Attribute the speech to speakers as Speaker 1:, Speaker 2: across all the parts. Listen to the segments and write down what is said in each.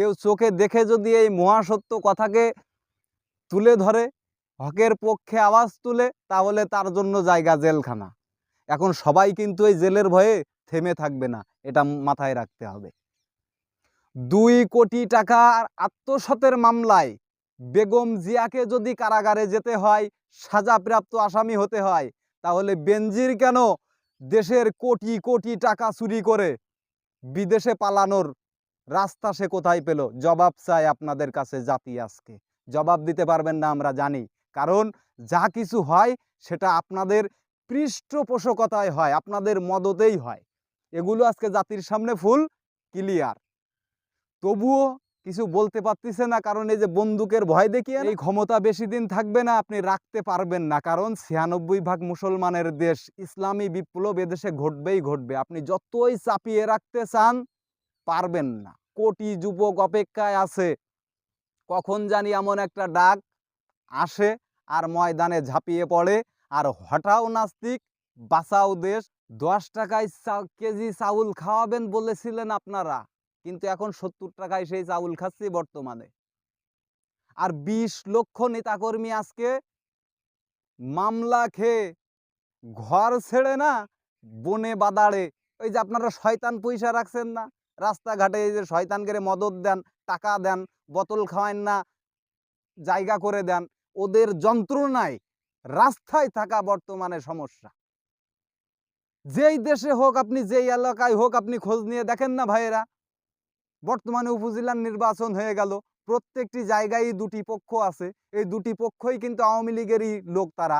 Speaker 1: কেউ চোখে দেখে যদি এই মহাসত্য কথাকে তুলে ধরে, হকের পক্ষে আওয়াজ তুলে, তাহলে তার জন্য জায়গা জেলখানা। এখন সবাই কিন্তু এই জেলের ভয়ে থেমে থাকবে না, এটা মাথায় রাখতে হবে। দুই কোটি টাকার আত্মসতের মামলায় বেগম জিয়াকে যদি কারাগারে যেতে হয়, সাজাপ্রাপ্ত আসামি হতে হয়, তাহলে বেনজির কেন দেশের কোটি কোটি টাকা চুরি করে বিদেশে পালানোর রাস্তা সে কোথায় পেল? জবাব চাই আপনাদের কাছে জাতি আজকে। জবাব দিতে পারবেন না আমরা জানি। কারণ যা কিছু হয় সেটা আপনাদের পৃষ্ঠপোষকতায় হয়, আপনাদের মদতেই হয়। এগুলো আজকে জাতির সামনে ফুল ক্লিয়ার। তবুও কিছু বলতে পারতেছে না, কারণ এই যে বন্দুকের ভয় দেখিয়ে এই ক্ষমতা বেশি দিন থাকবে না, আপনি রাখতে পারবেন না। কারণ ছিয়ানব্বই ভাগ মুসলমানের দেশ ইসলামী বিপ্লব এদেশে ঘটবেই ঘটবে। আপনি যতই চাপিয়ে রাখতে চান, পারবেন না। কোটি যুবক অপেক্ষায় আছে। কখন জানি এমন একটা ডাক আসে আর ময়দানে ঝাঁপিয়ে পড়ে। আর হঠাও নাস্তিক, বাঁচাও দেশ, দশ টাকায় কেজি চাউল খাওয়াবেন বলেছিলেন আপনারা। কিন্তু এখন সত্তর টাকায় সেই চাউল খাচ্ছি বর্তমানে। আর বিশ লক্ষ নেতাকর্মী আজকে মামলা খেয়ে ঘর ছেড়ে না বনে বাদাড়ে। ওই যে আপনারা শয়তান পয়সা রাখছেন না? রাস্তাঘাটে যে শয়তান করে মদত দেন, টাকা দেন, বোতল খাওয়ান না, জায়গা করে দেন, ওদের যন্ত্রণায় রাস্তায় থাকা বর্তমানে সমস্যা। যেই দেশে হোক আপনি, যেই এলাকায় হোক আপনি খোঁজ নিয়ে দেখেন না ভাইয়েরা, বর্তমানে উপজেলার নির্বাচন হয়ে গেল, প্রত্যেকটি জায়গায় দুটি পক্ষ আছে, এই দুটি পক্ষই কিন্তু আওয়ামী লীগেরই লোক তারা।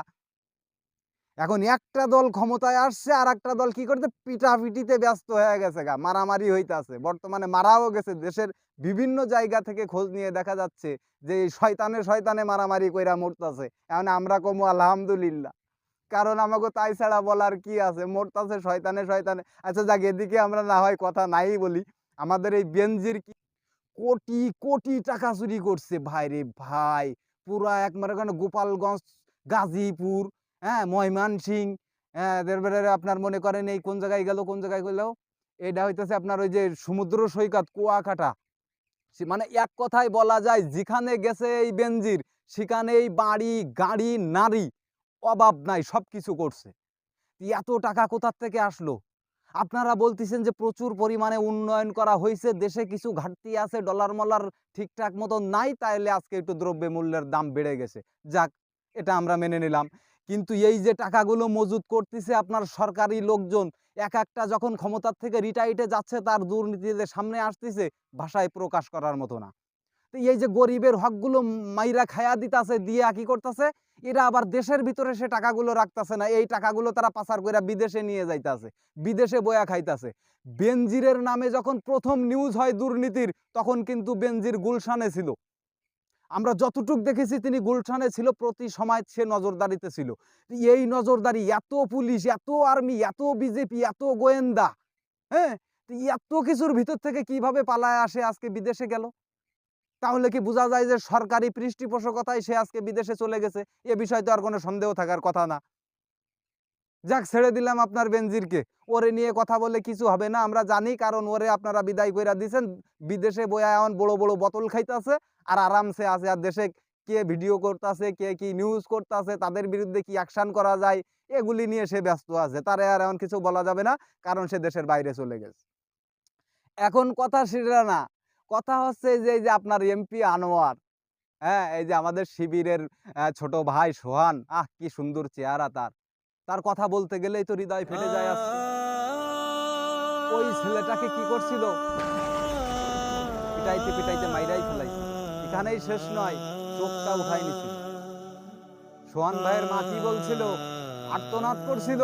Speaker 1: এখন একটা দল ক্ষমতায় আসছে আর একটা দল কি করতে পিটাপিটিতে ব্যস্ত হয়ে গেছে গা, মারামারি হইতাছে। বর্তমানে মারাও গেছে, দেশের বিভিন্ন জায়গা থেকে খোঁজ নিয়ে দেখা যাচ্ছে যে শয়তানে শয়তানে মারামারি কইরা মরতাছে। এখন আমরা কমু আলহামদুলিল্লাহ। কারণ আমাকে তাই ছাড়া বলার কি আছে? মরতাছে শয়তানে শয়তানে। আচ্ছা যাক, এদিকে আমরা না হয় কথা নাই বলি। আমাদের এই বেঞ্জির কি কোটি কোটি টাকা চুরি করছে। ভাই রে ভাই, পুরা এক করেন গোপালগঞ্জ, গাজীপুর হ্যাঁ ময়মনসিং হ্যাঁ তারপরে আপনার মনে করেন এই কোন জায়গায় গেল, কোন জায়গায় গেল, এটা হইতেছে আপনার ওই যে সমুদ্র সৈকত, কুয়াকাটা। মানে এক কথায় বলা যায়, যেখানে গেছে এই বেনজির সেখানে এই বাড়ি, গাড়ি, নারী, অভাব নাই সব কিছু করছে এত টাকা কোথার থেকে আসলো? আপনারা বলতেছেন যে প্রচুর পরিমাণে উন্নয়ন করা হয়েছে দেশে কিছু ঘাটতি আছে ডলার মলার ঠিকঠাক মতো নাই, তাইলে আজকে একটু দ্রব্য মূল্যের দাম বেড়ে গেছে। যাক, এটা আমরা মেনে নিলাম। কিন্তু এই যে টাকাগুলো মজুত করতেছে আপনার সরকারি লোকজন, এক একটা যখন ক্ষমতার থেকে রিটায়ার্ডে যাচ্ছে, তার দুর্নীতিতে সামনে আসতেছে, ভাষায় প্রকাশ করার মতো না। তো এই যে গরিবের হকগুলো মাইরা খায়া দিতাছে, দিয়ে কি করতেছে? এরা আবার দেশের ভিতরে সে টাকাগুলো রাখতাছে না, এই টাকাগুলো তারা পাচার করে বিদেশে নিয়ে যাইতাছে, বিদেশে বয়া খাইতাছে। বেনজিরের নামে যখন প্রথম নিউজ হয় দুর্নীতির, তখন কিন্তু বেনজির গুলশানে ছিল। আমরা যতটুক দেখেছি তিনি গুলশানে ছিল, প্রতি সময় সে নজরদারিতে ছিল। এই নজরদারি, এত পুলিশ, এত আর্মি, এত বিজেপি, এত গোয়েন্দা হ্যাঁ? এত কিছুর ভিতর থেকে কীভাবে পালায় আসে আজকে বিদেশে গেল? তাহলে কি বোঝা যায় যে সরকারি পৃষ্ঠপোষকতায় সে আজকে বিদেশে চলে গেছে? এ বিষয়ে তো আর কোনো সন্দেহ থাকার কথা না। যাক, ছেড়ে দিলাম আপনার বেনজিরকে। ওরে নিয়ে কথা বলে কিছু হবে না, আমরা জানি, কারণ ওরে আপনারা বিদায় কইরা দিছেন। বিদেশে বয়া এমন বড় বড় বোতল খাইতাছে। আর আরামসে আছে। আর দেশে কে ভিডিও করতেছে, কে কি নিউজ করতেছে, তাদের বিরুদ্ধে কি অ্যাকশন করা যায়, এগুলি নিয়ে সে ব্যস্ত আছে। তারে আর এমন কিছু বলা যাবে না, কারণ সে দেশের বাইরে চলে গেছে। এখন কথা সেটা না। কথা হচ্ছে যে, এই যে আপনার এমপি আনোয়ার হ্যাঁ এই যে আমাদের শিবিরের ছোট ভাই সোহান, আহ, কি সুন্দর চেহারা তার। তার কথা বলতে গেলেই তো হৃদয় ফেটে যায় আজকে ওই ছেলেটাকে কি করছিল? পিটাইতে পিটাইতে মাইরাই ফেলাইছে। এখানেই শেষ নয়, চোখটা উঠাই নিছিল। সোহান ভাইয়ের মা কি বলছিল? আর্তনাদ করছিল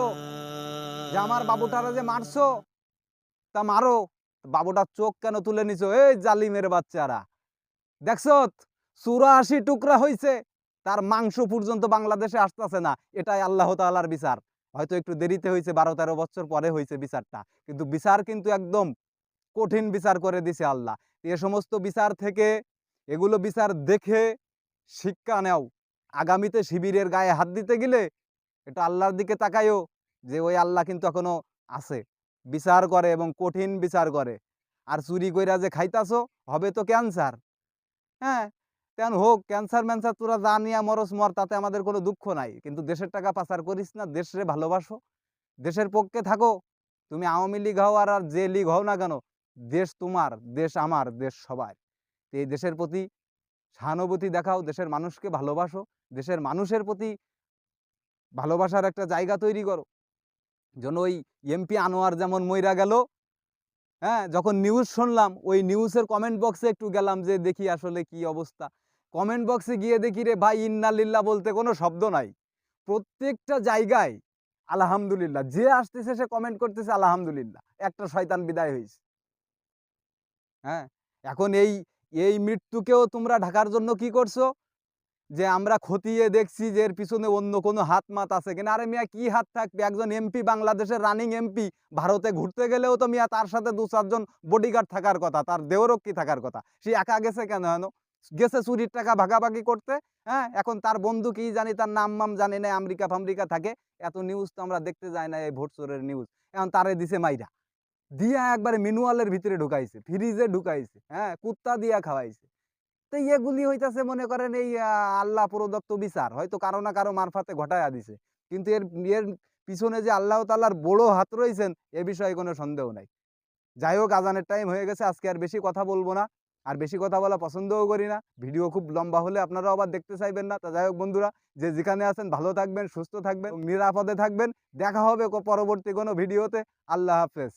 Speaker 1: যে, আমার বাবুটারা যে মারছো, তা মারো। বাবুটার চোখ কেন তুলে নিছো? এই জালিমের বাচ্চারা। দেখছ, চুরাশি টুকরা হইছে, তার মাংস পর্যন্ত বাংলাদেশে আসতেছে না। এটাই আল্লাহ তাআলার বিচার। হয়তো একটু দেরিতে হয়েছে বারো তেরো বছর পরে হয়েছে বিচারটা। কিন্তু বিচার কিন্তু একদম কঠিন বিচার করে দিছে আল্লাহ। এ সমস্ত বিচার থেকে এগুলো বিচার দেখে শিক্ষা নেও। আগামীতে শিবিরের গায়ে হাত দিতে গেলে এটা আল্লাহর দিকে তাকাইও যে ওই আল্লাহ কিন্তু এখনও আছে। বিচার করে এবং কঠিন বিচার করে। আর চুরি কইরা যে খাইতাছো, হবে তো ক্যান্সার। হ্যাঁ কেন হোক, ক্যান্সার ম্যান্সার তোরা যা নিয়ে মরস মর, তাতে আমাদের কোনো দুঃখ নাই। কিন্তু দেশের টাকা পাচার করিস না দেশরে ভালোবাসো। দেশের পক্ষে থাকো। তুমি আওয়ামী লীগ হও আর যে লীগ হও না কেন, দেশ তোমার, দেশ আমার, দেশ সবার। তো এই দেশের প্রতি সহানুভূতি দেখাও, দেশের মানুষকে ভালোবাসো, দেশের মানুষের প্রতি ভালোবাসার একটা জায়গা তৈরি করো। যেন ওই এমপি আনোয়ার যেমন মইরা গেল হ্যাঁ? যখন নিউজ শুনলাম, ওই নিউজের কমেন্ট বক্সে একটু গেলাম যে দেখি আসলে কি অবস্থা। কমেন্ট বক্সে গিয়ে দেখি রে ভাই ইন্নালিল্লাহ বলতে কোনো শব্দ নাই। প্রত্যেকটা জায়গায় আলহামদুলিল্লাহ, যে আসতেছে সে কমেন্ট করতেছে আলহামদুলিল্লাহ। একটা শয়তান বিদায় হয়েছে হ্যাঁ? এখন এই এই মৃত্যুকেও তোমরা ঢাকার জন্য কি করছ? যে আমরা খতিয়ে দেখছি যে এর পিছনে অন্য কোনো হাত মাত আছে কিনা। আরে মিয়া, কি হাত থাকবে? একজন এমপি, বাংলাদেশের রানিং এমপি, ভারতে ঘুরতে গেলেও তো মিয়া তার সাথে দু চারজন বডিগার্ড থাকার কথা, তার দেহরক্ষী থাকার কথা। সে একা গেছে কেন হেন গেছে চুরির টাকা ভাগাভাগি করতে হ্যাঁ? এখন তার বন্ধু কি জানি, তার নাম মাম জানি না, আমেরিকা ফামরিকা থাকে। এত নিউজ তো আমরা দেখতে যাই না এই ভোট চোরের নিউজ এখন তারে দিছে মাইরা। দিয়া একবারে মিনুয়ালের ভিতরে ঢুকাইছে ফ্রিজে ঢুকাইছে হ্যাঁ কুত্তা দিয়া খাওয়াইছে। তো এগুলি হইতাছে মনে করেন এই আল্লাহ প্রদত্ত বিচার, হয়তো কারও না কারও মারফাতে ঘটায়া দিছে। কিন্তু এর এর পিছনে যে আল্লাহ তাল্লার বড় হাত রয়েছেন এ বিষয়ে কোনো সন্দেহ নাই। যাই হোক, আজানের টাইম হয়ে গেছে, আজকে আর বেশি কথা বলব না। আর বেশি কথা বলা পছন্দও করি না। ভিডিও খুব লম্বা হলে আপনারাও আবার দেখতে চাইবেন না। তা যাই হোক বন্ধুরা, যে যেখানে আছেন, ভালো থাকবেন, সুস্থ থাকবেন, নিরাপদে থাকবেন। দেখা হবে পরবর্তী কোনো ভিডিওতে। আল্লাহ হাফেজ।